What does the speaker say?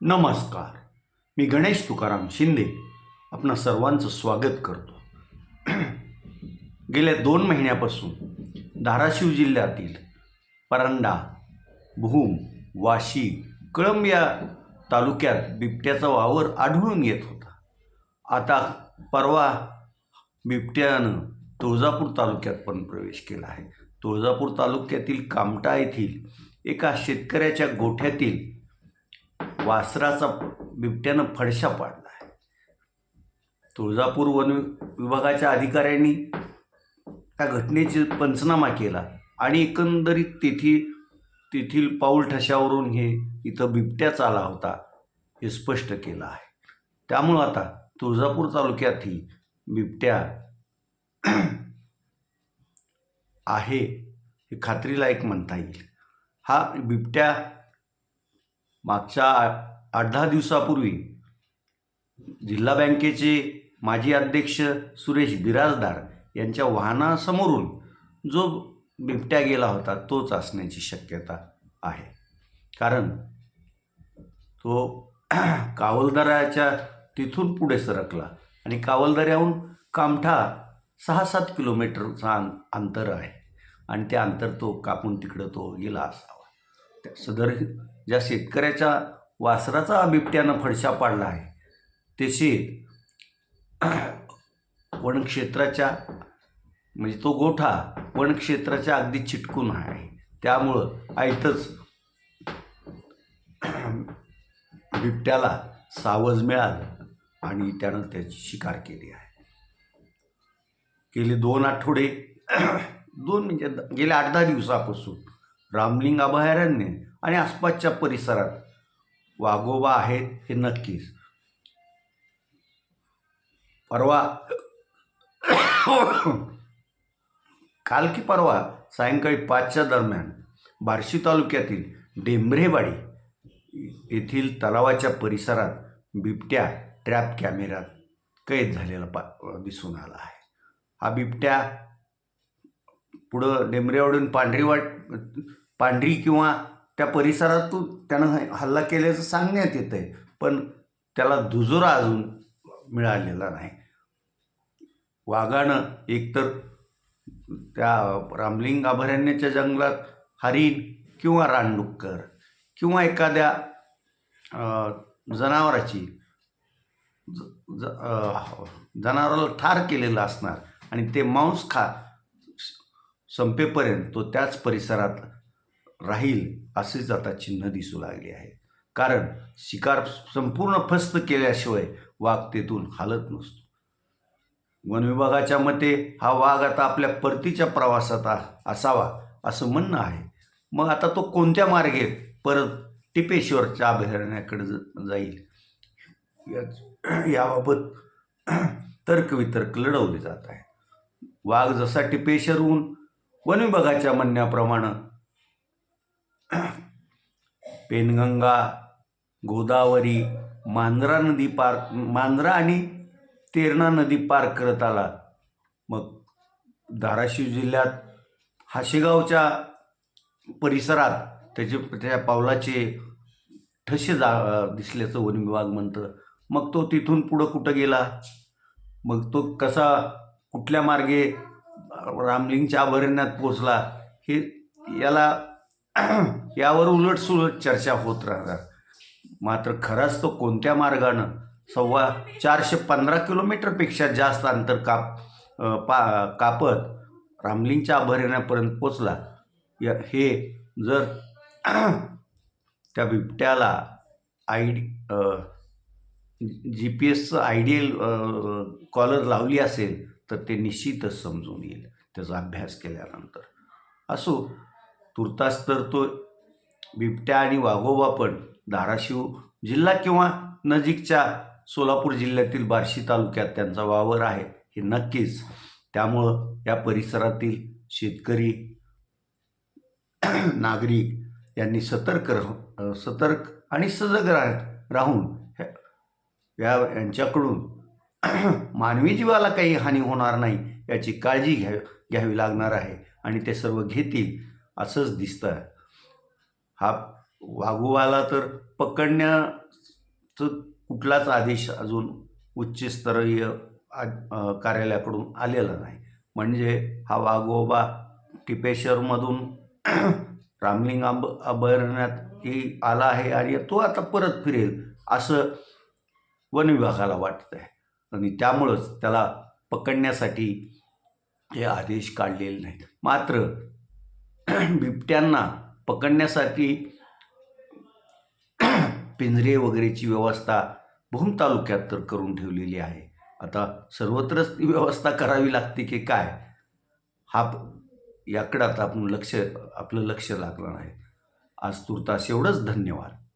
नमस्कार. मी गणेश तुकाराम शिंदे आपणा सर्वांचं स्वागत करतो. गेल्या दोन महिन्यापासून धाराशिव जिल्ह्यातील परांडा भूम वाशी कळंब या तालुक्यात बिबट्याचा वावर आढळून येत होता. आता परवा बिबट्यानं तुळजापूर तालुक्यात पण प्रवेश केला आहे. तुळजापूर तालुक्यातील कामटा येथील एका शेतकऱ्याच्या गोठ्यातील वासराचा बिबट्यानं फडशा पाडला आहे. तुळजापूर वन विभागाच्या अधिकाऱ्यांनी त्या घटनेची पंचनामा केला आणि एकंदरीत तेथील तेथील पाऊल ठशावरून हे इथं बिबट्याच आला होता हे स्पष्ट केलं आहे. त्यामुळं आता तुळजापूर तालुक्यातही बिबट्या आहे हे खात्रीलायक म्हणता येईल. हा बिबट्या मागच्या आठ दहा दिवसापूर्वी जिल्हा बँकेचे माजी अध्यक्ष सुरेश बिराजदार यांच्या वाहनासमोरून जो बिबट्या गेला होता तोच असण्याची शक्यता आहे. कारण तो कावलदऱ्याच्या तिथून पुढे सरकला आणि कावलदऱ्याहून कामठा सहा सात किलोमीटरचा अंतर आहे. आणि ते अंतर तो कापून तिकडं तो गेला असावा. सदर ज्या शेतकऱ्याच्या वासराचा बिबट्यानं फडशा पाडला आहे ते शेत वनक्षेत्राच्या म्हणजे तो गोठा वनक्षेत्राच्या अगदी चिटकून आहे. त्यामुळं आयतच बिबट्याला सावज मिळालं आणि त्यानं त्याची शिकार केली आहे. गेले दोन आठवडे दोन म्हणजे गेल्या आठ दहा दिवसापासून रामलिंग अभयारण्य आणि आसपासच्या परिसरात वाघोबा आहेत हे नक्कीच. परवा काल की परवा सायंकाळी पाचच्या दरम्यान बार्शी तालुक्यातील डेंबरेवाडी येथील तलावाच्या परिसरात बिबट्या ट्रॅप कॅमेऱ्यात कैद झालेला पा दिसून आला आहे. हा बिबट्या पुढं डेंबरेवाडून पांढरी वाट पांढरी किंवा त्या परिसरातून त्यानं हल्ला केल्याचं सांगण्यात येतं आहे पण त्याला दुजोरा अजून मिळालेला नाही. वाघानं एकतर त्या रामलिंग अभयारण्याच्या जंगलात हरिण किंवा रानडुक्कर किंवा एखाद्या जनावराची ज- जनावराला ठार केलेलं असणार आणि ते मांस खा संपेपर्यंत तो त्याच परिसरात राहील असेच आता चिन्ह दिसू लागले आहे. कारण शिकार संपूर्ण फस्त केल्याशिवाय वाघ तेथून हालत नसतो. वन विभागाच्या मते हा वाघ आता आपल्या परतीच्या प्रवासात असावा असं म्हणणं आहे. मग आता तो कोणत्या मार्गे परत टिपेश्वरच्या अभयारण्याकडे ज- जाईल? या- याबाबत तर्कवितर्क लढवले जात आहे. वाघ जसा टिपेश्वरहून वन विभागाच्या म्हणण्याप्रमाणे पेनगंगा गोदावरी मांजरा नदी पार मांजरा आणि तेरणा नदी पार करत आला. मग धाराशिव जिल्ह्यात हाशेगावच्या परिसरात त्याचे त्याच्या पावलाचे ठसे जा दिसल्याचं वन विभाग म्हणतं. मग तो तिथून पुढं कुठं गेला? मग तो कसा कुठल्या मार्गे रामलिंगच्या अभयारण्यात पोचला हे याला यावर उलटसुलट चर्चा होत राहणार. मात्र खराच तो कोणत्या मार्गानं? सव्वा चारशे पंधरा किलोमीटरपेक्षा जास्त अंतर काप पा कापत रामलिंगच्या अभयारण्यापर्यंत पोचला. या हे जर त्या बिबट्याला आय जी पी एसचं आयडियल कॉलर लावली असेल तर ते निश्चितच समजून येईल. त्याचा अभ्यास केल्यानंतर. असो तुर्तास तर तो बिबट्या आणि वाघोबा पण धाराशिव जिल्हा किंवा नजीकच्या सोलापूर जिल्ह्यातील बार्शी तालुक्यात त्यांचा वावर आहे हे नक्कीच. त्यामुळं या परिसरातील शेतकरी नागरिक यांनी सतर्क राह सतर्क आणि सजग राह राहून ह्या- या यांच्याकडून मानवी जीवाला काही हानी होणार नाही याची काळजी घ्या घ्यावी लागणार आहे. आणि ते सर्व घेतील. असंच दिसतं हा वाघोबाला तर पकडण्याचं कुठलाच आदेश अजून उच्चस्तरीय आ कार्यालयाकडून आलेला नाही. म्हणजे हा वाघोबा टिपेश्वरमधून रामलिंग अंब अभयारण्यातही आला आहे आणि तो आता परत फिरेल असं वन विभागाला वाटत आहे आणि त्यामुळंच त्याला पकडण्यासाठी हे आदेश काढलेले नाहीत. मात्र बिबट्यांना पकडण्यासाठी पिंजरे वगैरेची व्यवस्था भूम तालुक्यात तर करून ठेवलेली आहे. आता सर्वत्रच ती व्यवस्था करावी लागते की काय? हा याकडे याकडं आता आपण लक्ष आपलं लक्ष लागलं नाही आज तुर्तास एवढंच धन्यवाद.